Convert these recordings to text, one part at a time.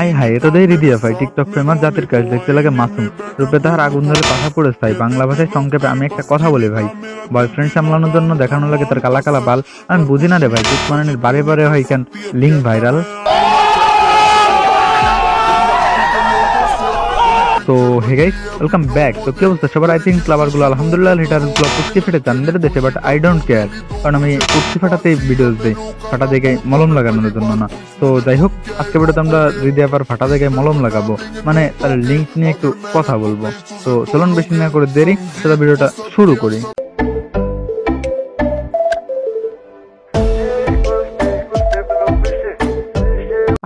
I high এটা দেই রিদিয়া ভাই টিকটক ফেমাস জাতির কাজ দেখতে লাগে মাসুম। রূপে তাহার আগুন ধরে পাশা পড়ে তাই বাংলা ভাষায় সংক্ষেপে আমি একটা কথা বলি ভাই। বয়ফ্রেন্ড সামলানোর জন্য দেখানো লাগে তার কালা কালা বাল। আমি বুঝি না রে ভাই, দুশ্মনের বারে বারে হয় কেন? লিঙ্ক ভাইরাল তো হে গাইস ওয়েলকাম ব্যাক তো কি অবস্থা? সবার আই থিঙ্ক ক্লাবারগুলো, আলহামদুলিল্লাহ লিটারগুলো কুস্তি ফেটে চান্দের দেশে বাট আই ডোন্ট কেয়ার কারণ আমি কুস্তি ফাটাতেই ভিডিওস দিই। ফাটা জায়গায় মলম লাগানোর জন্য না। তো যাই হোক, আজকে ভিডিওতে আমরা যদি আবার ফাটা জায়গায় মলম লাগাবো মানে তার লিঙ্ক নিয়ে একটু কথা বলব। তো চলুন, বেশি না করে দেরি সেটা ভিডিওটা শুরু করি।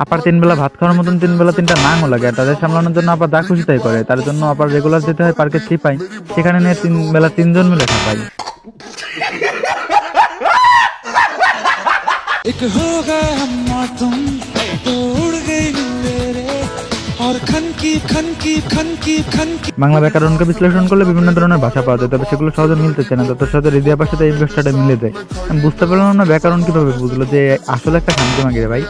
আপার তিন বেলা ভাত খাওয়ার মতন তিন বেলা তিনটা নাঙও লাগে আর তাদের সামলানোর জন্য আবার দা খুশি তাই করে তার জন্য আবার রেগুলার যেতে হয় পার্কে চিপাই সেখানে নিয়ে তিন বেলা তিনজন মিলে খাপাই एक हो गए हम और तुम तो उड़ गई मेरे और खन की खन की खन की खन की বাংলা ব্যাকরণকে বিশ্লেষণ করলে বিভিন্ন ধরনের ভাষা পাওয়া যায় তবে সেগুলো সহজে মিলতে চায় না যত সহজে হৃদয় ভাষাতে এই ভাষাটা মিলে যায় আমি বুঝতে পারলাম না ব্যাকরণ কিভাবে বুঝলো যে আসলে একটা শান্তি মাগিরে ভাই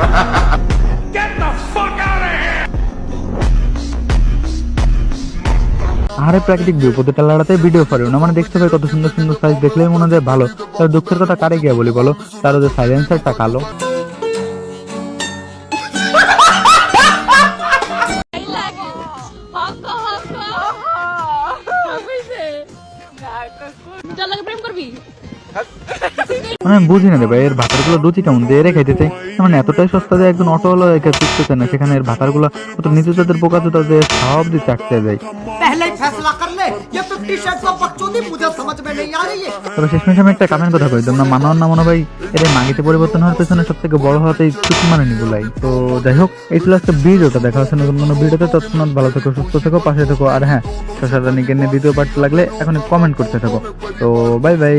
আরে প্রাকৃতিক ভিউ প্রতিটা লড়াতে ভিডিও করে না মানে দেখতে পাই কত সুন্দর সুন্দর সাইজ দেখলেই মনে হয় ভালো। তার দুঃখের কথা কারে গিয়ে বলি বলো? তার যে সাইলেন্সারটা কালো। প্রেম করবি? মানে আমি বুঝি না রে ভাই, এর ভাতারগুলো রুচি কেমন? দিয়ে এরে খাইতে চাই। মানে এতটাই সস্তা যে একজন অটোওয়ালা একে চায় না। সেখানে এর ভাতারগুলো কত নিচু তাদের বোকা তো তাদের সব দিয়ে চাকতে যায় ये फिफ्टी शेड्स ऑफ बकचोदी मुझे समझ में नहीं आ रही है। তবে শেষমেশ আমি একটা কামের কথা কই, তোমরা মানাও না মনে ভাই এর মাগিতে পরিবর্তন হওয়ার পেছনে সব থেকে বড় হওয়াতে কিছু মানে নিগুলাই তো যাই হোক, এই ছিল আজকে ভিডিওটা দেখা হচ্ছে নতুন কোনো ভিডিওতে তৎক্ষণাৎ ভালো থেকো, সুস্থ থেকো, পাশে থেকো, আর হ্যাঁ সশা শশাদানিকে নিয়ে দ্বিতীয় পার্ট লাগলে এখন কমেন্ট করতে থাকো। তো বাই বাই